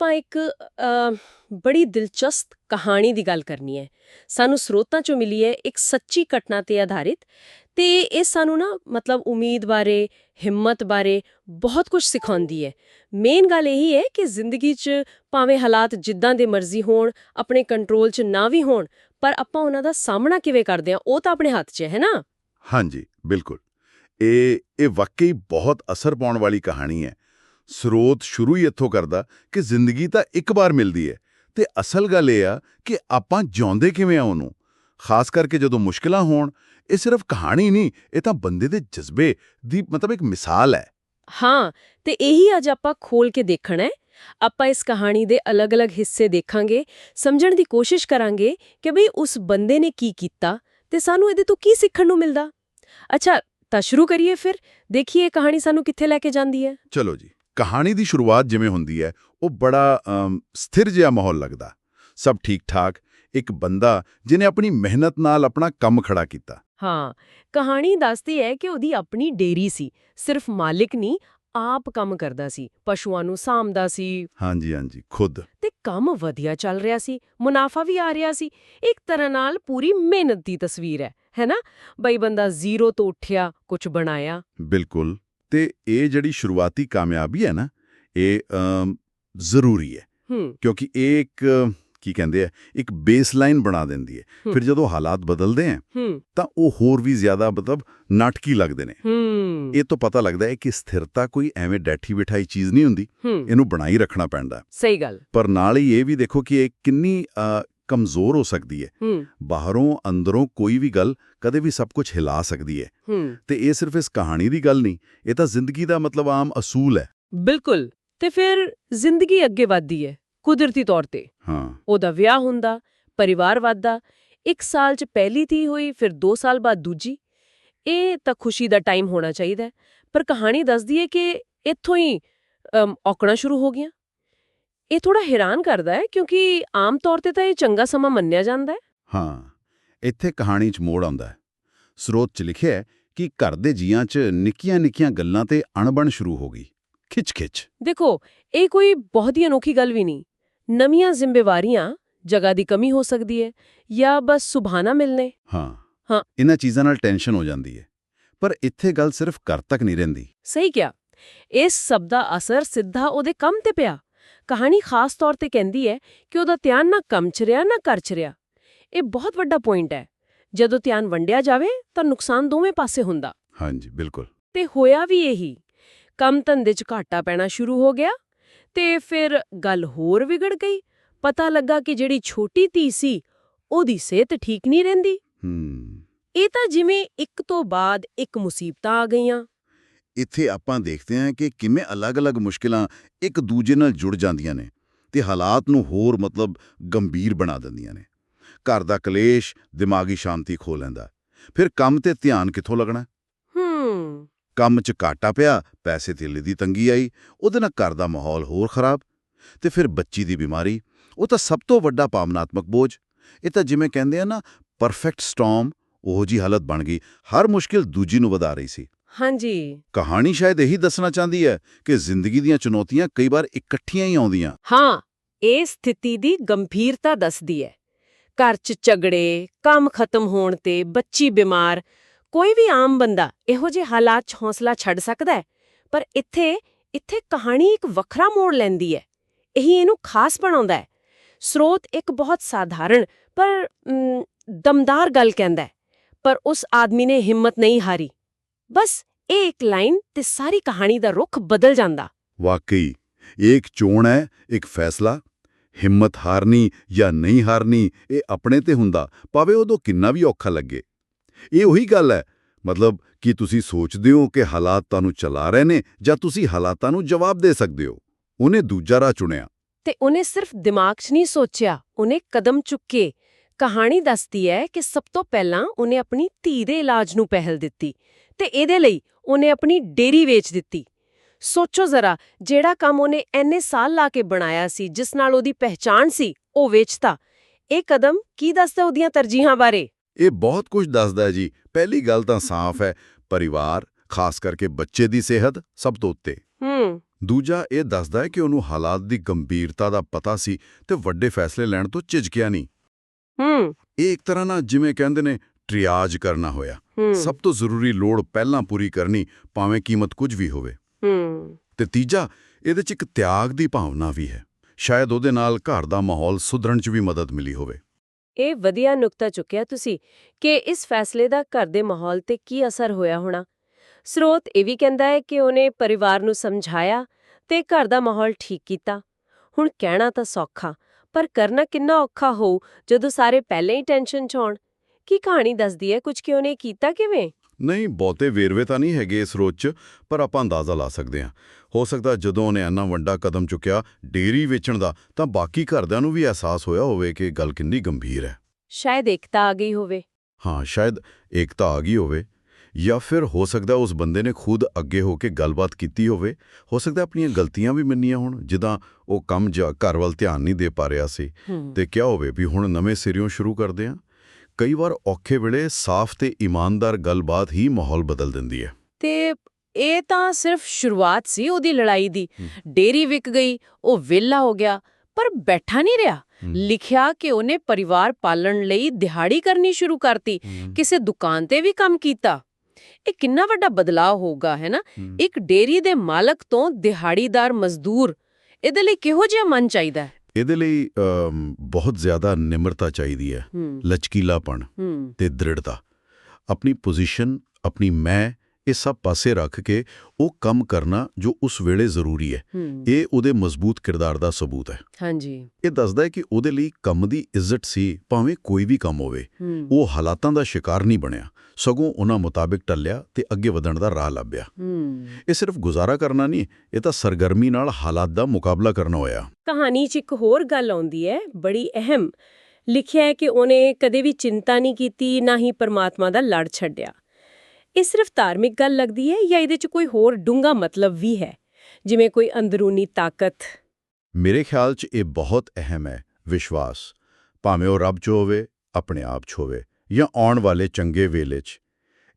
ਆਪਾਂ ਇੱਕ ਬੜੀ ਦਿਲਚਸਪ ਕਹਾਣੀ ਦੀ ਗੱਲ ਕਰਨੀ ਹੈ। ਸਾਨੂੰ ਸਰੋਤਾਂ ਚੋਂ ਮਿਲੀ ਹੈ ਇੱਕ ਸੱਚੀ ਘਟਨਾ ਤੇ ਆਧਾਰਿਤ ਤੇ ਇਹ ਸਾਨੂੰ ਨਾ ਮਤਲਬ ਉਮੀਦ ਬਾਰੇ, ਹਿੰਮਤ ਬਾਰੇ ਬਹੁਤ ਕੁਝ ਸਿਖਾਉਂਦੀ ਹੈ। ਮੇਨ ਗੱਲ ਇਹੀ ਹੈ ਕਿ ਜ਼ਿੰਦਗੀ 'ਚ ਭਾਵੇਂ ਹਾਲਾਤ ਜਿੱਦਾਂ ਦੇ ਮਰਜ਼ੀ ਹੋਣ, ਆਪਣੇ ਕੰਟਰੋਲ 'ਚ ਨਾ ਵੀ ਹੋਣ, ਪਰ ਆਪਾਂ ਉਹਨਾਂ ਦਾ ਸਾਹਮਣਾ ਕਿਵੇਂ ਕਰਦੇ ਹਾਂ, ਉਹ ਤਾਂ ਆਪਣੇ ਹੱਥ 'ਚ ਹੈ ਨਾ? ਹਾਂਜੀ, ਬਿਲਕੁਲ। ਇਹ ਇਹ ਵਾਕਈ ਬਹੁਤ ਅਸਰ ਪਾਉਣ ਵਾਲੀ ਕਹਾਣੀ ਹੈ। ਸਰੋਤ ਸ਼ੁਰੂ ਹੀ ਇੱਥੋਂ ਕਰਦਾ ਕਿ ਜ਼ਿੰਦਗੀ ਤਾਂ ਇੱਕ ਵਾਰ ਮਿਲਦੀ ਹੈ। ਤੇ ਅਸਲ ਗੱਲ ਇਹ ਆ ਕਿ ਆਪਾਂ ਜਿਉਂਦੇ ਕਿਵੇਂ ਆ ਉਹਨੂੰ? ਖਾਸ ਕਰਕੇ ਜਦੋਂ ਮੁਸ਼ਕਲਾਂ ਹੋਣ ਇਹ ਸਿਰਫ ਕਹਾਣੀ ਨਹੀਂ ਇਹ ਤਾਂ ਬੰਦੇ ਦੇ ਜਜ਼ਬੇ ਦੀ ਮਤਲਬ ਇੱਕ ਮਿਸਾਲ ਹੈ। ਹਾਂ ਤੇ ਇਹੀ ਅੱਜ ਆਪਾਂ ਖੋਲ ਕੇ ਦੇਖਣਾ ਹੈ। ਆਪਾਂ ਇਸ ਕਹਾਣੀ ਦੇ ਅਲੱਗ-ਅਲੱਗ ਹਿੱਸੇ ਦੇਖਾਂਗੇ ਸਮਝਣ ਦੀ ਕੋਸ਼ਿਸ਼ ਕਰਾਂਗੇ ਕਿ ਭਈ ਉਸ ਬੰਦੇ ਨੇ ਕੀ ਕੀਤਾ ਤੇ ਸਾਨੂੰ ਇਹਦੇ ਤੋਂ ਕੀ ਸਿੱਖਣ ਨੂੰ ਮਿਲਦਾ। ਅੱਛਾ ਤਾਂ ਸ਼ੁਰੂ ਕਰੀਏ ਫਿਰ। ਦੇਖੀਏ ਕਹਾਣੀ ਸਾਨੂੰ ਕਿੱਥੇ ਲੈ ਕੇ ਜਾਂਦੀ ਹੈ। ਚਲੋ ਜੀ। ਕਹਾਣੀ ਦੀ ਸ਼ੁਰੂਆਤ ਜਿਵੇਂ ਹੁੰਦੀ ਹੈ ਉਹ ਬੜਾ ਸਥਿਰ ਜਿਹਾ ਮਾਹੌਲ ਲੱਗਦਾ। ਸਭ ਠੀਕ ਠਾਕ ਇੱਕ ਬੰਦਾ ਜਿਨੇ ਆਪਣੀ ਮਿਹਨਤ ਨਾਲ ਆਪਣਾ ਕੰਮ ਖੜਾ ਕੀਤਾ। ਹਾਂ ਕਹਾਣੀ ਦੱਸਦੀ ਹੈ ਕਿ ਉਹਦੀ ਆਪਣੀ ਡੇਰੀ ਸੀ। ਸਿਰਫ ਮਾਲਿਕ ਨਹੀਂ ਆਪ ਕੰਮ ਕਰਦਾ ਸੀ। ਪਸ਼ੂਆਂ ਨੂੰ ਸਾਂਭਦਾ ਸੀ। ਹਾਂਜੀ ਹਾਂਜੀ ਖੁਦ। ਤੇ ਕੰਮ ਵਧੀਆ ਚੱਲ ਰਿਹਾ ਸੀ ਮੁਨਾਫਾ ਵੀ ਆ ਰਿਹਾ ਸੀ। ਇੱਕ ਤਰ੍ਹਾਂ ਨਾਲ ਪੂਰੀ ਮਿਹਨਤ ਦੀ ਤਸਵੀਰ ਹੈ ਹੈਨਾ ਬਈ ਬੰਦਾ ਜ਼ੀਰੋ ਤੋਂ ਉੱਠਿਆ ਕੁਝ ਬਣਾਇਆ। ਬਿਲਕੁਲ। ਤੇ ਇਹ ਜਿਹੜੀ ਸ਼ੁਰੂਆਤੀ ਕਾਮਯਾਬੀ ਹੈ ਨਾ ਇਹ ਜ਼ਰੂਰੀ ਹੈ। ਕਿਉਂਕਿ ਇਹ ਇੱਕ ਕੀ ਕਹਿੰਦੇ ਆ ਇੱਕ ਬੇਸਲਾਈਨ ਬਣਾ ਦਿੰਦੀ ਹੈ। ਫਿਰ ਜਦੋਂ ਹਾਲਾਤ ਬਦਲਦੇ ਆ ਤਾਂ ਉਹ ਹੋਰ ਵੀ ਜ਼ਿਆਦਾ ਮਤਲਬ ਨਾਟਕੀ ਲੱਗਦੇ ਨੇ। ਇਹ ਤੋਂ ਪਤਾ ਲੱਗਦਾ ਹੈ ਕਿ ਸਥਿਰਤਾ ਕੋਈ ਐਵੇਂ ਡੈਠੀ ਬਿਠਾਈ ਚੀਜ਼ ਨਹੀਂ ਹੁੰਦੀ। ਇਹਨੂੰ ਬਣਾਈ ਰੱਖਣਾ ਪੈਂਦਾ। ਸਹੀ ਗੱਲ। ਪਰ ਨਾਲ ਹੀ ਇਹ ਵੀ ਦੇਖੋ ਕਿ ਇਹ ਕਿੰਨੀ ਕਮਜ਼ੋਰ ਹੋ ਸਕਦੀ ਹੈ। ਬਾਹਰੋਂ ਅੰਦਰੋਂ ਕੋਈ ਵੀ ਗੱਲ ਕਦੇ ਵੀ ਸਭ ਕੁਝ ਹਿਲਾ ਸਕਦੀ ਹੈ। ਤੇ ਇਹ ਸਿਰਫ ਇਸ ਕਹਾਣੀ ਦੀ ਗੱਲ ਨਹੀਂ ਇਹ ਤਾਂ ਜ਼ਿੰਦਗੀ ਦਾ ਮਤਲਬ ਆਮ ਅਸੂਲ ਹੈ। ਬਿਲਕੁਲ। ਤੇ ਫਿਰ ਜ਼ਿੰਦਗੀ ਅੱਗੇ ਵੱਧਦੀ ਹੈ ਕੁਦਰਤੀ ਤੌਰ ਤੇ। ਹਾਂ। ਉਹਦਾ ਵਿਆਹ ਹੁੰਦਾ ਪਰਿਵਾਰ ਵੱਧਦਾ ਇੱਕ ਸਾਲ 'ਚ ਪਹਿਲੀ ਧੀ ਹੋਈ ਫਿਰ 2 ਸਾਲ ਬਾਅਦ ਦੂਜੀ। ਇਹ ਤਾਂ ਖੁਸ਼ੀ ਦਾ ਟਾਈਮ ਹੋਣਾ ਚਾਹੀਦਾ। ਪਰ ਕਹਾਣੀ ਦੱਸਦੀ ਹੈ ਕਿ ਇੱਥੋਂ ਹੀ ਔਕੜਾਂ ਸ਼ੁਰੂ ਹੋ ਗਈਆਂ। ਇਹ ਥੋੜਾ ਹੈਰਾਨ ਕਰਦਾ ਹੈ ਕਿਉਂਕਿ ਆਮ ਤੌਰ ਤੇ ਤਾਂ ਇਹ ਚੰਗਾ ਸਮਾਂ ਮੰਨਿਆ ਜਾਂਦਾ ਹੈ। ਹਾਂ ਇੱਥੇ ਕਹਾਣੀ 'ਚ ਮੋੜ ਆਉਂਦਾ ਹੈ। ਸਰੋਤ 'ਚ ਲਿਖਿਆ ਹੈ ਕਿ ਘਰ ਦੇ ਜੀਆਂ 'ਚ ਨਿੱਕੀਆਂ-ਨਿੱਕੀਆਂ ਗੱਲਾਂ ਤੇ ਅਣਬਣ ਸ਼ੁਰੂ ਹੋ ਗਈ। ਖਿੱਚ-ਖਿੱਚ। ਦੇਖੋ ਇਹ ਕੋਈ ਬਹੁਤ ਹੀ ਅਨੋਖੀ ਗੱਲ ਵੀ ਨਹੀਂ। ਨਵੀਆਂ ਜ਼ਿੰਮੇਵਾਰੀਆਂ ਜਗ੍ਹਾ ਦੀ ਕਮੀ ਹੋ ਸਕਦੀ ਹੈ ਜਾਂ ਬਸ ਸੁਭਾਨਾ ਮਿਲਨੇ ਹਾਂ। ਹਾਂ। ਇਹਨਾਂ ਚੀਜ਼ਾਂ ਨਾਲ ਟੈਨਸ਼ਨ ਹੋ ਜਾਂਦੀ ਹੈ। ਪਰ ਇੱਥੇ ਗੱਲ ਸਿਰਫ ਘਰ ਤੱਕ ਨਹੀਂ ਰਹਿੰਦੀ। ਸਹੀ ਕਿਹਾ। ਇਸ ਸਭ ਦਾ ਅਸਰ ਸਿੱਧਾ ਉਹਦੇ ਕੰਮ ਤੇ ਪਿਆ। ਕਹਾਣੀ ਖਾਸ ਤੌਰ ਤੇ ਕਹਿੰਦੀ ਹੈ ਕਿ ਉਹਦਾ ਧਿਆਨ ਨਾ ਕੰਮ 'ਚ ਰਿਹਾ ਨਾ ਘਰ 'ਚ ਰਿਹਾ। ਇਹ ਬਹੁਤ ਵੱਡਾ ਪੁਆਇੰਟ ਹੈ। ਜਦੋਂ ਧਿਆਨ ਵੰਡਿਆ ਜਾਵੇ ਤਾਂ ਨੁਕਸਾਨ ਦੋਵੇਂ ਪਾਸੇ ਹੁੰਦਾ। ਹਾਂਜੀ ਬਿਲਕੁਲ। ਤੇ ਹੋਇਆ ਵੀ ਇਹੀ। ਕੰਮ ਧੰਦੇ 'ਚ ਘਾਟਾ ਪੈਣਾ ਸ਼ੁਰੂ ਹੋ ਗਿਆ ਤੇ ਫਿਰ ਗੱਲ ਹੋਰ ਵਿਗੜ ਗਈ। ਪਤਾ ਲੱਗਾ ਕਿ ਜਿਹੜੀ ਛੋਟੀ ਧੀ ਸੀ ਉਹਦੀ ਸਿਹਤ ਠੀਕ ਨਹੀਂ ਰਹਿੰਦੀ। ਹੂੰ। ਇਹ ਤਾਂ ਜਿਵੇਂ ਇੱਕ ਤੋਂ ਬਾਅਦ ਇੱਕ ਮੁਸੀਬਤਾਂ ਆ ਗਈਆਂ। ਇੱਥੇ ਆਪਾਂ ਦੇਖਦੇ ਹਾਂ ਕਿ ਕਿਵੇਂ ਅਲੱਗ-ਅਲੱਗ ਮੁਸ਼ਕਿਲਾਂ ਇੱਕ ਦੂਜੇ ਨਾਲ ਜੁੜ ਜਾਂਦੀਆਂ ਨੇ ਤੇ ਹਾਲਾਤ ਨੂੰ ਹੋਰ ਮਤਲਬ ਗੰਭੀਰ ਬਣਾ ਦਿੰਦੀਆਂ ਨੇ। ਘਰ ਦਾ ਕਲੇਸ਼ ਦਿਮਾਗੀ ਸ਼ਾਂਤੀ ਖੋ ਲੈਂਦਾ। ਫਿਰ ਕੰਮ ਤੇ ਧਿਆਨ ਕਿੱਥੋਂ ਲੱਗਣਾ? ਹੂੰ। ਕੰਮ 'ਚ ਘਾਟਾ ਪਿਆ ਪੈਸੇ ਧੇਲੇ ਦੀ ਤੰਗੀ ਆਈ ਉਹਦੇ ਨਾਲ ਘਰ ਦਾ ਮਾਹੌਲ ਹੋਰ ਖਰਾਬ। ਤੇ ਫਿਰ ਬੱਚੀ ਦੀ ਬਿਮਾਰੀ ਉਹ ਤਾਂ ਸਭ ਤੋਂ ਵੱਡਾ ਭਾਵਨਾਤਮਕ ਬੋਝ। ਇਹ ਤਾਂ ਜਿਵੇਂ ਕਹਿੰਦੇ ਆ ਨਾ ਪਰਫੈਕਟ ਸਟਾਰਮ ਉਹੋ ਜੀ ਹਾਲਤ ਬਣ ਗਈ। ਹਰ ਮੁਸ਼ਕਿਲ ਦੂਜੀ ਨੂੰ ਵਧਾ ਰਹੀ ਸੀ। ਹਾਂਜੀ। ਕਹਾਣੀ ਸ਼ਾਇਦ ਇਹੀ ਦੱਸਣਾ ਚਾਹੁੰਦੀ ਹੈ ਕਿ ਜ਼ਿੰਦਗੀ ਦੀਆਂ ਚੁਣੌਤੀਆਂ ਕਈ ਵਾਰ ਇਕੱਠੀਆਂ ਹੀ ਆਉਂਦੀਆਂ। ਹਾਂ ਇਹ ਸਥਿਤੀ ਦੀ ਗੰਭੀਰਤਾ ਦੱਸਦੀ ਹੈ। ਘਰ 'ਚ ਝਗੜੇ ਕੰਮ ਖਤਮ ਹੋਣ ਤੇ ਬੱਚੀ ਬਿਮਾਰ ਕੋਈ ਵੀ ਆਮ ਬੰਦਾ ਇਹੋ ਜਿਹੇ ਹਾਲਾਤ 'ਚ ਹੌਸਲਾ ਛੱਡ ਸਕਦਾ ਹੈ ਪਰ ਇੱਥੇ ਇੱਥੇ ਕਹਾਣੀ ਇੱਕ ਵੱਖਰਾ ਮੋੜ ਲੈਂਦੀ ਹੈ। ਇਹੀ ਇਹਨੂੰ ਖਾਸ ਬਣਾਉਂਦਾ ਹੈ। ਸਰੋਤ ਇੱਕ ਬਹੁਤ ਸਾਧਾਰਨ ਪਰ ਦਮਦਾਰ ਗੱਲ ਕਹਿੰਦਾ ਪਰ ਉਸ ਆਦਮੀ ਨੇ ਹਿੰਮਤ ਨਹੀਂ ਹਾਰੀ। ਬਸ ਇਹ ਇੱਕ ਲਾਈਨ ਤੇ ਸਾਰੀ ਕਹਾਣੀ ਦਾ ਰੁਖ ਬਦਲ ਜਾਂਦਾ। ਵਾਕਈ ਇਹ ਇੱਕ ਚੋਣ ਹੈ ਇੱਕ ਫੈਸਲਾ। ਹਿੰਮਤ ਹਾਰਨੀ ਜਾਂ ਨਹੀਂ ਹਾਰਨੀ ਇਹ ਆਪਣੇ ਤੇ ਹੁੰਦਾ ਭਾਵੇਂ ਉਦੋਂ ਕਿੰਨਾ ਵੀ ਔਖਾ ਲੱਗੇ। ਇਹ ਉਹੀ ਗੱਲ ਹੈ ਮਤਲਬ ਕਿ ਤੁਸੀਂ ਸੋਚਦੇ ਹੋ ਕਿ ਹਾਲਾਤ ਤੁਹਾਨੂੰ ਚਲਾ ਰਹੇ ਨੇ ਜਾਂ ਤੁਸੀਂ ਹਾਲਾਤਾਂ ਨੂੰ ਜਵਾਬ ਦੇ ਸਕਦੇ ਹੋ। ਉਹਨੇ ਦੂਜਾ ਰਾਹ ਚੁਣਿਆ। ਤੇ ਉਹਨੇ ਸਿਰਫ ਦਿਮਾਗ 'ਚ ਨਹੀਂ ਸੋਚਿਆ ਉਹਨੇ ਕਦਮ ਚੁੱਕੇ ਕਹਾਣੀ ਦੱਸਦੀ ਹੈ ਕਿ ਸਭ ਤੋਂ ਪਹਿਲਾਂ ਉਹਨੇ ਆਪਣੀ ਧੀ ਦੇ ਇਲਾਜ ਨੂੰ ਪਹਿਲ ਦਿੱਤੀ। ਤੇ ਇਹਦੇ ਲਈ ਉਹਨੇ ਆਪਣੀ ਡੇਰੀ ਵੇਚ ਦਿੱਤੀ। ਸੋਚੋ ਜ਼ਰਾ ਜਿਹੜਾ ਕੰਮ ਉਹਨੇ ਐਨੇ ਸਾਲ ਲਾ ਕੇ ਬਣਾਇਆ ਸੀ ਜਿਸ ਨਾਲ ਉਹਦੀ ਪਹਿਚਾਣ ਸੀ ਉਹ ਵੇਚਤਾ। ਇਹ ਕਦਮ ਕੀ ਦੱਸਦਾ ਉਹਦੀਆਂ ਤਰਜੀਹਾਂ ਬਾਰੇ? ਇਹ ਬਹੁਤ ਕੁਝ ਦੱਸਦਾ ਹੈ ਜੀ। ਪਹਿਲੀ ਗੱਲ ਤਾਂ ਸਾਫ਼ ਹੈ ਪਰਿਵਾਰ ਖਾਸ ਕਰਕੇ ਬੱਚੇ ਦੀ ਸਿਹਤ ਸਭ ਤੋਂ ਉੱਤੇ। ਹੂੰ। ਦੂਜਾ ਇਹ ਦੱਸਦਾ ਹੈ ਕਿ ਉਹਨੂੰ ਹਾਲਾਤ ਦੀ ਗੰਭੀਰਤਾ ਦਾ ਪਤਾ ਸੀ ਤੇ ਵੱਡੇ ਫੈਸਲੇ ਲੈਣ ਤੋਂ ਝਿਜਕਿਆ ਨਹੀਂ। ਹੂੰ। ਇਹ ਇੱਕ ਤਰ੍ਹਾਂ ਨਾਲ ਜਿਵੇਂ ਕਹਿੰਦੇ ਨੇ ਟ੍ਰਿਆਜ ਕਰਨਾ ਹੋਇਆ। ਹੂੰ। ਸਭ ਤੋਂ ਜ਼ਰੂਰੀ ਲੋੜ ਪਹਿਲਾਂ ਪੂਰੀ ਕਰਨੀ ਭਾਵੇਂ ਕੀਮਤ ਕੁਝ ਵੀ ਹੋਵੇ। ਹੂੰ। ਤੇ ਤੀਜਾ ਇਹਦੇ 'ਚ ਇੱਕ ਤਿਆਗ ਦੀ ਭਾਵਨਾ ਵੀ ਹੈ। ਸ਼ਾਇਦ ਉਹਦੇ ਨਾਲ ਘਰ ਦਾ ਮਾਹੌਲ ਸੁਧਰਨ 'ਚ ਵੀ ਮਦਦ ਮਿਲੀ ਹੋਵੇ। ਇਹ ਵਧੀਆ ਨੁਕਤਾ ਚੁੱਕਿਆ ਤੁਸੀਂ ਕਿ ਇਸ ਫੈਸਲੇ ਦਾ ਘਰ ਦੇ ਮਾਹੌਲ ਤੇ ਕੀ ਅਸਰ ਹੋਇਆ ਹੋਣਾ। ਸਰੋਤ ਇਹ ਵੀ ਕਹਿੰਦਾ ਹੈ ਕਿ ਉਹਨੇ ਪਰਿਵਾਰ ਨੂੰ ਸਮਝਾਇਆ ਤੇ ਘਰ ਦਾ ਮਾਹੌਲ ਠੀਕ ਕੀਤਾ। ਹੁਣ ਕਹਿਣਾ ਤਾਂ ਸੌਖਾ ਪਰ ਕਰਨਾ ਕਿੰਨਾ ਔਖਾ ਹੋਊ ਜਦੋਂ ਸਾਰੇ ਪਹਿਲੇ ਹੀ ਟੈਨਸ਼ਨ 'ਚ ਹੋਣ। ਕੀ ਕਹਾਣੀ ਦੱਸਦੀ ਹੈ? ਕੁਝ ਕਿ ਉਹਨੇ ਕੀਤਾ ਕਿਵੇਂ? ਨਹੀਂ ਬਹੁਤੇ ਵੇਰਵੇ ਤਾਂ ਨਹੀਂ ਹੈਗੇ ਇਸ ਰੋਚ 'ਚ ਪਰ ਆਪਾਂ ਅੰਦਾਜ਼ਾ ਲਾ ਸਕਦੇ ਹਾਂ। ਹੋ ਸਕਦਾ ਜਦੋਂ ਉਹਨੇ ਇੰਨਾ ਵੱਡਾ ਕਦਮ ਚੁੱਕਿਆ ਡੇਰੀ ਵੇਚਣ ਦਾ ਤਾਂ ਬਾਕੀ ਘਰਦਿਆਂ ਨੂੰ ਵੀ ਅਹਿਸਾਸ ਹੋਇਆ ਹੋਵੇ ਕਿ ਗੱਲ ਕਿੰਨੀ ਗੰਭੀਰ ਹੈ। ਸ਼ਾਇਦ ਏਕਤਾ ਆ ਗਈ ਹੋਵੇ। ਹਾਂ ਸ਼ਾਇਦ ਏਕਤਾ ਆ ਗਈ ਹੋਵੇ। ਜਾਂ ਫਿਰ ਹੋ ਸਕਦਾ ਉਸ ਬੰਦੇ ਨੇ ਖੁਦ ਅੱਗੇ ਹੋ ਕੇ ਗੱਲਬਾਤ ਕੀਤੀ ਹੋਵੇ। ਹੋ ਸਕਦਾ ਆਪਣੀਆਂ ਗਲਤੀਆਂ ਵੀ ਮੰਨੀਆਂ ਹੋਣ ਜਿੱਦਾਂ ਉਹ ਕੰਮ ਜਾਂ ਘਰ ਵੱਲ ਧਿਆਨ ਨਹੀਂ ਦੇ ਪਾ ਰਿਹਾ ਸੀ ਤੇ ਕਿਹਾ ਹੋਵੇ ਵੀ ਹੁਣ ਨਵੇਂ ਸਿਰਿਓਂ ਸ਼ੁਰੂ ਕਰਦੇ ਹਾਂ। ਕਈ ਵਾਰ ਔਖੇ ਵੇਲੇ ਸਾਫ਼ ਤੇ ਇਮਾਨਦਾਰ ਗੱਲਬਾਤ ਹੀ ਮਾਹੌਲ ਬਦਲ ਦਿੰਦੀ ਹੈ। ਤੇ ਇਹ ਤਾਂ ਸਿਰਫ ਸ਼ੁਰੂਆਤ ਸੀ ਉਹਦੀ ਲੜਾਈ ਦੀ। ਡੇਰੀ ਵਿਕ ਗਈ ਉਹ ਵਿਹਲਾ ਹੋ ਗਿਆ ਪਰ ਬੈਠਾ ਨਹੀਂ ਰਿਹਾ। ਲਿਖਿਆ ਕਿ ਉਹਨੇ ਪਰਿਵਾਰ ਪਾਲਣ ਲਈ ਦਿਹਾੜੀ ਕਰਨੀ ਸ਼ੁਰੂ ਕਰਤੀ ਕਿਸੇ ਦੁਕਾਨ ਤੇ ਵੀ ਕੰਮ ਕੀਤਾ। ਇਹ ਕਿੰਨਾ ਵੱਡਾ ਬਦਲਾਅ ਹੋਊਗਾ ਹੈ ਨਾ? ਇੱਕ ਡੇਰੀ ਦੇ ਮਾਲਕ ਤੋਂ ਦਿਹਾੜੀਦਾਰ ਮਜ਼ਦੂਰ ਇਹਦੇ ਲਈ ਕਿਹੋ ਜਿਹਾ ਮਨ ਚਾਹੀਦਾ ਇਹਦੇ ਲਈ ਬਹੁਤ ਜ਼ਿਆਦਾ ਨਿਮਰਤਾ ਚਾਹੀਦੀ ਹੈ ਲਚਕੀਲਾਪਣ ਤੇ ਦ੍ਰਿੜਤਾ। ਆਪਣੀ ਪੋਜੀਸ਼ਨ ਆਪਣੀ ਮੈਂ ਇਹ ਸਭ ਪਾਸੇ ਰੱਖ ਕੇ ਉਹ ਕੰਮ ਕਰਨਾ ਜੋ ਉਸ ਵੇਲੇ ਜ਼ਰੂਰੀ ਹੈ। ਇਹ ਉਹਦੇ ਮਜ਼ਬੂਤ ਕਿਰਦਾਰ ਦਾ ਸਬੂਤ ਹੈ। ਹਾਂਜੀ। ਇਹ ਦੱਸਦਾ ਹੈ ਕਿ ਉਹਦੇ ਲਈ ਕੰਮ ਦੀ ਇੱਜ਼ਤ ਸੀ ਭਾਵੇਂ ਕੋਈ ਵੀ ਕੰਮ ਹੋਵੇ। ਉਹ ਹਾਲਾਤਾਂ ਦਾ ਸ਼ਿਕਾਰ ਨਹੀਂ ਬਣਿਆ। ਸਗੋਂ ਉਹਨਾਂ ਮੁਤਾਬਿਕ ਟੱਲਿਆ ਤੇ ਅੱਗੇ ਵਧਣ ਦਾ ਰਾਹ ਲੱਭਿਆ। ਇਹ ਸਿਰਫ ਗੁਜ਼ਾਰਾ ਕਰਨਾ ਨਹੀਂ ਇਹ ਤਾਂ ਸਰਗਰਮੀ ਨਾਲ ਹਾਲਾਤ ਦਾ ਮੁਕਾਬਲਾ ਕਰਨਾ ਹੋਇਆ। ਕਹਾਣੀ 'ਚ ਇੱਕ ਹੋਰ ਗੱਲ ਆਉਂਦੀ ਹੈ ਬੜੀ ਅਹਿਮ। ਲਿਖਿਆ ਹੈ ਕਿ ਉਹਨੇ ਕਦੇ ਵੀ ਚਿੰਤਾ ਨਹੀਂ ਕੀਤੀ ਨਾ ਹੀ ਪਰਮਾਤਮਾ ਦਾ ਲੜ ਛੱਡਿਆ। ਇਹ ਸਿਰਫ ਧਾਰਮਿਕ ਗੱਲ ਲੱਗਦੀ ਹੈ ਜਾਂ ਇਹਦੇ 'ਚ ਕੋਈ ਹੋਰ ਡੂੰਘਾ ਮਤਲਬ ਵੀ ਹੈ? ਜਿਵੇਂ ਕੋਈ ਅੰਦਰੂਨੀ ਤਾਕਤ? ਮੇਰੇ ਖਿਆਲ 'ਚ ਇਹ ਬਹੁਤ ਅਹਿਮ ਹੈ ਵਿਸ਼ਵਾਸ। ਭਾਵੇਂ ਉਹ ਰੱਬ 'ਚ ਹੋਵੇ ਆਪਣੇ ਆਪ 'ਚ ਹੋਵੇ। ਜਾਂ ਆਉਣ ਵਾਲੇ ਚੰਗੇ ਵੇਲੇ 'ਚ।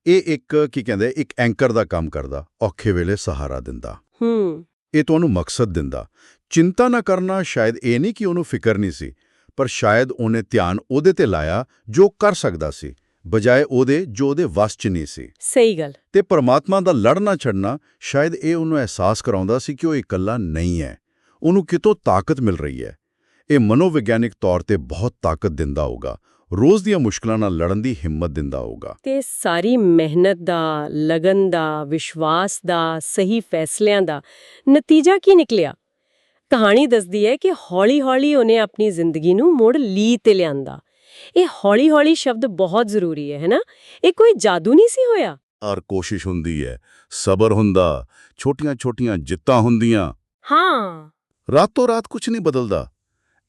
ਇਹ ਇੱਕ ਕੀ ਕਹਿੰਦੇ ਇੱਕ ਐਂਕਰ ਦਾ ਕੰਮ ਕਰਦਾ ਔਖੇ ਵੇਲੇ ਸਹਾਰਾ ਦਿੰਦਾ। ਹੂੰ। ਇਹ ਤੁਹਾਨੂੰ ਮਕਸਦ ਦਿੰਦਾ। ਚਿੰਤਾ ਨਾ ਕਰਨਾ ਸ਼ਾਇਦ ਇਹ ਨਹੀਂ ਕਿ ਉਹਨੂੰ ਫਿਕਰ ਨਹੀਂ ਸੀ ਪਰ ਸ਼ਾਇਦ ਉਹਨੇ ਧਿਆਨ ਉਹਦੇ ਤੇ ਲਾਇਆ ਜੋ ਕਰ ਸਕਦਾ ਸੀ ਬਜਾਏ ਉਹਦੇ ਜੋ ਉਹਦੇ ਵੱਸ 'ਚ ਨਹੀਂ ਸੀ। ਸਹੀ ਗੱਲ। ਤੇ ਪਰਮਾਤਮਾ ਦਾ ਲੜਨਾ ਛੱਡਣਾ ਸ਼ਾਇਦ ਇਹ ਉਹਨੂੰ ਅਹਿਸਾਸ ਕਰਾਉਂਦਾ ਸੀ ਕਿ ਉਹ ਇਕੱਲਾ ਨਹੀਂ ਹੈ। ਉਹਨੂੰ ਕਿਤੋਂ ਤਾਕਤ ਮਿਲ ਰਹੀ ਹੈ। ਇਹ ਮਨੋਵਿਗਿਆਨਿਕ ਤੌਰ ਤੇ ਬਹੁਤ ਤਾਕਤ ਦਿੰਦਾ ਹੋਗਾ ਰੋਜ਼ ਦੀਆਂ ਮੁਸ਼ਕਲਾਂ ਨਾਲ ਲੜਨ ਦੀ ਹਿੰਮਤ ਦਿੰਦਾ ਹੋਗਾ ਤੇ ਸਾਰੀ ਮਿਹਨਤ ਦਾ ਲਗਨ ਦਾ ਵਿਸ਼ਵਾਸ ਦਾ ਸਹੀ ਫੈਸਲਿਆਂ ਦਾ ਨਤੀਜਾ ਕੀ ਨਿਕਲਿਆ? ਕਹਾਣੀ ਦੱਸਦੀ ਹੈ ਕਿ ਹੌਲੀ-ਹੌਲੀ ਉਹਨੇ ਆਪਣੀ ਜ਼ਿੰਦਗੀ ਨੂੰ ਮੁੜ ਲੀ ਤੇ ਲਿਆਂਦਾ। ਇਹ ਹੌਲੀ-ਹੌਲੀ ਸ਼ਬਦ ਬਹੁਤ ਜ਼ਰੂਰੀ ਹੈ ਹੈਨਾ? ਇਹ ਕੋਈ ਜਾਦੂ ਨਹੀਂ ਸੀ ਹੋਇਆ? ਔਰ ਕੋਸ਼ਿਸ਼ ਹੁੰਦੀ ਹੈ। ਸਬਰ ਹੁੰਦਾ ਛੋਟੀਆਂ-ਛੋਟੀਆਂ ਜਿੱਤਾਂ ਹੁੰਦੀਆਂ। ਹਾਂ। ਰਾਤੋਂ ਰਾਤ ਕੁਝ ਨਹੀਂ ਬਦਲਦਾ।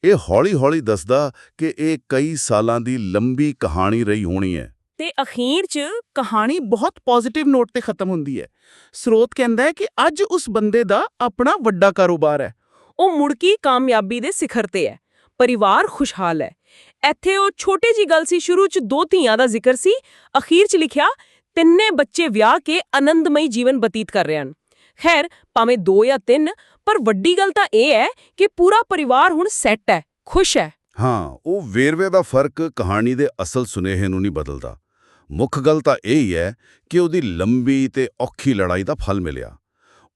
ਇਹ ਹੌਲੀ-ਹੌਲੀ ਦੱਸਦਾ ਕਿ ਇਹ ਕਈ ਸਾਲਾਂ ਦੀ ਲੰਬੀ ਕਹਾਣੀ ਰਹੀ ਹੋਣੀ ਹੈ। ਤੇ ਅਖੀਰ 'ਚ ਕਹਾਣੀ ਬਹੁਤ ਪੋਜ਼ਿਟਿਵ ਨੋਟ ਤੇ ਖਤਮ ਹੁੰਦੀ ਹੈ। ਸਰੋਤ ਕਹਿੰਦਾ ਹੈ ਕਿ ਅੱਜ ਉਸ ਬੰਦੇ ਦਾ ਆਪਣਾ ਵੱਡਾ ਕਾਰੋਬਾਰ ਹੈ। ਉਹ ਮੁੜ ਕੇ ਕਾਮਯਾਬੀ ਦੇ ਸਿਖਰ ਤੇ ਹੈ। ਪਰਿਵਾਰ ਖੁਸ਼ਹਾਲ ਹੈ। ਇੱਥੇ ਉਹ ਛੋਟੀ ਜੀ ਗੱਲ ਸੀ, ਸ਼ੁਰੂ 'ਚ ਦੋ ਧੀਆਂ ਦਾ ਜ਼ਿਕਰ ਸੀ। ਅਖੀਰ 'ਚ ਲਿਖਿਆ, ਤਿੰਨੇ ਬੱਚੇ ਵਿਆਹ ਕੇ ਆਨੰਦਮਈ ਜੀਵਨ ਬਤੀਤ ਕਰ ਰਹੇ ਹਨ। ਖੈਰ ਭਾਵੇਂ ਦੋ ਜਾਂ ਤਿੰਨ ਪਰ ਵੱਡੀ ਗੱਲ ਤਾਂ ਇਹ ਹੈ ਕਿ ਪੂਰਾ ਪਰਿਵਾਰ ਹੁਣ ਸੈੱਟ ਹੈ ਖੁਸ਼ ਹੈ। ਹਾਂ ਉਹ ਵੇਰਵੇ ਦਾ ਫ਼ਰਕ ਕਹਾਣੀ ਦੇ ਅਸਲ ਸੁਨੇਹੇ ਨੂੰ ਨਹੀਂ ਬਦਲਦਾ। ਮੁੱਖ ਗੱਲ ਤਾਂ ਇਹ ਹੀ ਹੈ ਕਿ ਉਹਦੀ ਲੰਬੀ ਤੇ ਔਖੀ ਲੜਾਈ ਦਾ ਫਲ ਮਿਲਿਆ।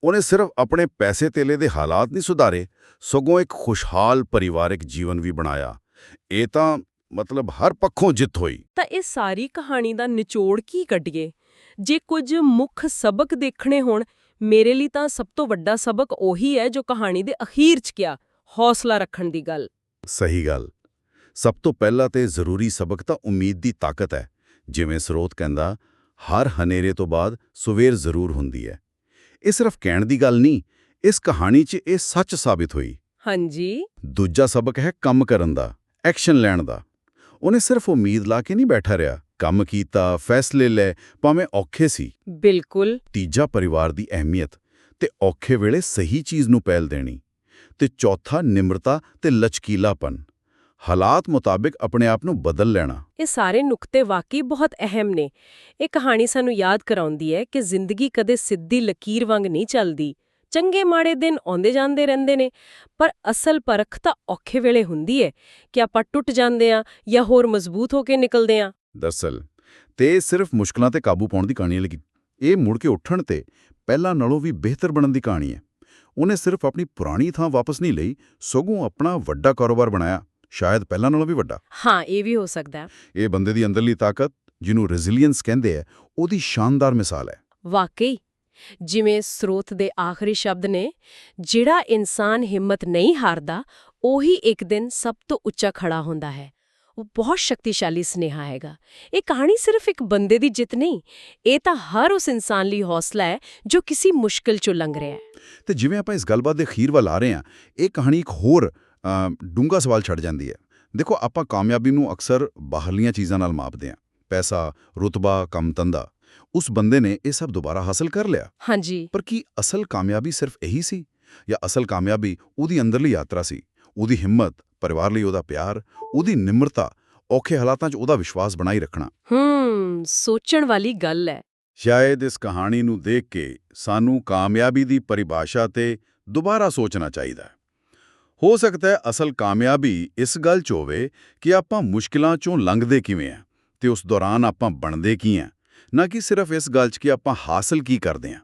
ਉਹਨੇ ਸਿਰਫ ਆਪਣੇ ਪੈਸੇ ਤੇਲੇ ਦੇ ਹਾਲਾਤ ਨਹੀਂ ਸੁਧਾਰੇ ਸਗੋਂ ਇੱਕ ਖੁਸ਼ਹਾਲ ਪਰਿਵਾਰਕ ਜੀਵਨ ਵੀ ਬਣਾਇਆ। ਇਹ ਤਾਂ ਮਤਲਬ ਹਰ ਪੱਖੋਂ ਜਿੱਤ ਹੋਈ। ਤਾਂ ਇਹ ਸਾਰੀ ਕਹਾਣੀ ਦਾ ਨਿਚੋੜ ਕੀ ਕੱਢੀਏ? ਜੇ ਕੁਝ ਮੁੱਖ ਸਬਕ ਦੇਖਣੇ ਹੋਣ ਮੇਰੇ ਲਈ ਤਾਂ ਸਭ ਤੋਂ ਵੱਡਾ ਸਬਕ ਉਹੀ ਹੈ ਜੋ ਕਹਾਣੀ ਦੇ ਅਖੀਰ 'ਚ ਕਿਹਾ ਹੌਸਲਾ ਰੱਖਣ ਦੀ ਗੱਲ। ਸਹੀ ਗੱਲ। ਸਭ ਤੋਂ ਪਹਿਲਾ ਤੇ ਜ਼ਰੂਰੀ ਸਬਕ ਤਾਂ ਉਮੀਦ ਦੀ ਤਾਕਤ ਹੈ। ਜਿਵੇਂ ਸਰੋਤ ਕਹਿੰਦਾ ਹਰ ਹਨੇਰੇ ਤੋਂ ਬਾਅਦ ਸਵੇਰ ਜ਼ਰੂਰ ਹੁੰਦੀ ਹੈ। ਇਹ ਸਿਰਫ ਕਹਿਣ ਦੀ ਗੱਲ ਨਹੀਂ ਇਸ ਕਹਾਣੀ 'ਚ ਇਹ ਸੱਚ ਸਾਬਿਤ ਹੋਈ। ਹਾਂਜੀ। ਦੂਜਾ ਸਬਕ ਹੈ ਕੰਮ ਕਰਨ ਦਾ ਐਕਸ਼ਨ ਲੈਣ ਦਾ। ਉਹਨੇ ਸਿਰਫ ਉਮੀਦ ਲਾ ਕੇ ਨਹੀਂ ਬੈਠਾ ਰਿਹਾ। ਕੰਮ ਕੀਤਾ ਫੈਸਲੇ ਲੈ ਭਾਵੇਂ ਔਖੇ ਸੀ। ਬਿਲਕੁਲ। ਤੀਜਾ ਪਰਿਵਾਰ ਦੀ ਅਹਿਮੀਅਤ ਤੇ ਔਖੇ ਵੇਲੇ ਸਹੀ ਚੀਜ਼ ਨੂੰ ਪਹਿਲ ਦੇਣੀ ਤੇ ਚੌਥਾ ਨਿਮਰਤਾ ਤੇ ਲਚਕੀਲਾਪਨ। ਹਾਲਾਤ ਮੁਤਾਬਿਕ ਆਪਣੇ ਆਪ ਨੂੰ ਬਦਲ ਲੈਣਾ। ਇਹ ਸਾਰੇ ਨੁਕਤੇ ਵਾਕਈ ਬਹੁਤ ਅਹਿਮ ਨੇ। ਇਹ ਕਹਾਣੀ ਸਾਨੂੰ ਯਾਦ ਕਰਾਉਂਦੀ ਹੈ ਕਿ ਜ਼ਿੰਦਗੀ ਕਦੇ ਸਿੱਧੀ ਲਕੀਰ ਵਾਂਗ ਨਹੀਂ ਚੱਲਦੀ। ਚੰਗੇ ਮਾੜੇ ਦਿਨ ਆਉਂਦੇ ਜਾਂਦੇ ਰਹਿੰਦੇ ਨੇ ਪਰ ਅਸਲ ਪਰਖ ਤਾਂ ਔਖੇ ਵੇਲੇ ਹੁੰਦੀ ਹੈ ਕਿ ਆਪਾਂ ਟੁੱਟ ਜਾਂਦੇ ਆ ਜਾਂ ਹੋਰ ਮਜ਼ਬੂਤ ਹੋ ਕੇ ਨਿਕਲਦੇ ਆ ਦਰਅਸਲ ਤੇ ਸਿਰਫ ਮੁਸ਼ਕਲਾਂ ਤੇ ਕਾਬੂ ਪਾਉਣ ਦੀ ਕਹਾਣੀ ਲੇਕਿਨ ਇਹ ਮੁੜ ਕੇ ਉੱਠਣ ਤੇ ਪਹਿਲਾਂ ਨਾਲੋਂ ਵੀ ਬਿਹਤਰ ਬਣਨ ਦੀ ਕਹਾਣੀ ਹੈ। ਉਹਨੇ ਸਿਰਫ ਆਪਣੀ ਪੁਰਾਣੀ ਥਾਂ ਵਾਪਸ ਨਹੀਂ ਲਈ ਸਗੋਂ ਆਪਣਾ ਵੱਡਾ ਕਾਰੋਬਾਰ ਬਣਾਇਆ ਸ਼ਾਇਦ ਪਹਿਲਾਂ ਨਾਲੋਂ ਵੀ ਵੱਡਾ। ਹਾਂ ਇਹ ਵੀ ਹੋ ਸਕਦਾ ਹੈ। ਇਹ ਬੰਦੇ ਦੀ ਅੰਦਰਲੀ ਤਾਕਤ ਜਿਹਨੂੰ ਰੈਜ਼ਿਲੀਅੰਸ ਕਹਿੰਦੇ ਆ ਉਹਦੀ ਸ਼ਾਨਦਾਰ ਮਿਸਾਲ ਹੈ। ਵਾਕਈ ਜਿਵੇਂ ਸਰੋਤ ਦੇ ਆਖਰੀ ਸ਼ਬਦ ਨੇ ਜਿਹੜਾ ਇਨਸਾਨ ਹਿੰਮਤ ਨਹੀਂ ਹਾਰਦਾ ਉਹੀ ਇੱਕ ਦਿਨ ਸਭ ਤੋਂ ਉੱਚਾ ਖੜਾ ਹੁੰਦਾ ਹੈ। ਉਹ ਬਹੁਤ ਸ਼ਕਤੀਸ਼ਾਲੀ ਸੁਨੇਹਾ ਹੈਗਾ। ਇਹ ਕਹਾਣੀ ਸਿਰਫ ਇੱਕ ਬੰਦੇ ਦੀ ਜਿੱਤ ਨਹੀਂ ਇਹ ਤਾਂ ਹਰ ਉਸ ਇਨਸਾਨ ਲਈ ਹੌਸਲਾ ਹੈ ਜੋ ਕਿਸੇ ਮੁਸ਼ਕਲ ਚੋਂ ਲੰਘ ਰਿਹਾ ਹੈ। ਤੇ ਜਿਵੇਂ ਆਪਾਂ ਇਸ ਗੱਲਬਾਤ ਦੇ ਅਖੀਰ ਵੱਲ ਆ ਰਹੇ ਹਾਂ ਇਹ ਕਹਾਣੀ ਇੱਕ ਹੋਰ ਡੂੰਗਾ ਸਵਾਲ ਛੱਡ ਜਾਂਦੀ ਹੈ। ਦੇਖੋ ਆਪਾਂ ਕਾਮਯਾਬੀ ਨੂੰ ਅਕਸਰ ਬਾਹਰਲੀਆਂ ਚੀਜ਼ਾਂ ਨਾਲ ਮਾਪਦੇ ਹਾਂ ਪੈਸਾ ਰੁਤਬਾ ਕੰਮ ਧੰਦਾ। ਉਸ ਬੰਦੇ ਨੇ ਇਹ ਸਭ ਦੁਬਾਰਾ ਹਾਸਲ ਕਰ ਲਿਆ। ਹਾਂਜੀ। ਪਰ ਕੀ ਅਸਲ ਕਾਮਯਾਬੀ ਸਿਰਫ ਇਹੀ ਸੀ? ਜਾਂ ਅਸਲ ਕਾਮਯਾਬੀ ਉਹਦੀ ਅੰਦਰਲੀ ਯਾਤਰਾ ਸੀ ਉਹਦੀ ਹਿੰਮਤ ਪਰਿਵਾਰ ਲਈ ਉਹਦਾ ਪਿਆਰ ਉਹਦੀ ਨਿਮਰਤਾ ਔਖੇ ਹਾਲਾਤਾਂ 'ਚ ਉਹਦਾ ਵਿਸ਼ਵਾਸ ਬਣਾਈ ਰੱਖਣਾ। ਹੂੰ ਸੋਚਣ ਵਾਲੀ ਗੱਲ ਹੈ ਸ਼ਾਇਦ ਇਸ ਕਹਾਣੀ ਨੂੰ ਦੇਖ ਕੇ ਸਾਨੂੰ ਕਾਮਯਾਬੀ ਦੀ ਪਰਿਭਾਸ਼ਾ ਤੇ ਦੁਬਾਰਾ ਸੋਚਣਾ ਚਾਹੀਦਾ ਹੈ। ਸਕਦਾ ਹੈ ਅਸਲ ਕਾਮਯਾਬੀ ਇਸ ਗੱਲ 'ਚ ਹੋਵੇ ਕਿ ਆਪਾਂ ਮੁਸ਼ਕਿਲਾਂ 'ਚੋਂ ਲੰਘਦੇ ਕਿਵੇਂ ਆ ਤੇ ਉਸ ਦੌਰਾਨ ਆਪਾਂ ਬਣਦੇ ਕੀ ਆ ਨਾ ਕਿ ਸਿਰਫ ਇਸ ਗੱਲ 'ਚ ਕਿ ਆਪਾਂ ਹਾਸਲ ਕੀ ਕਰਦੇ ਆ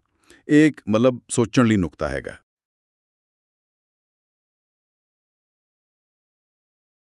ਇਹ ਇੱਕ ਮਤਲਬ ਸੋਚਣ ਲਈ ਨੁਕਤਾ ਹੈਗਾ।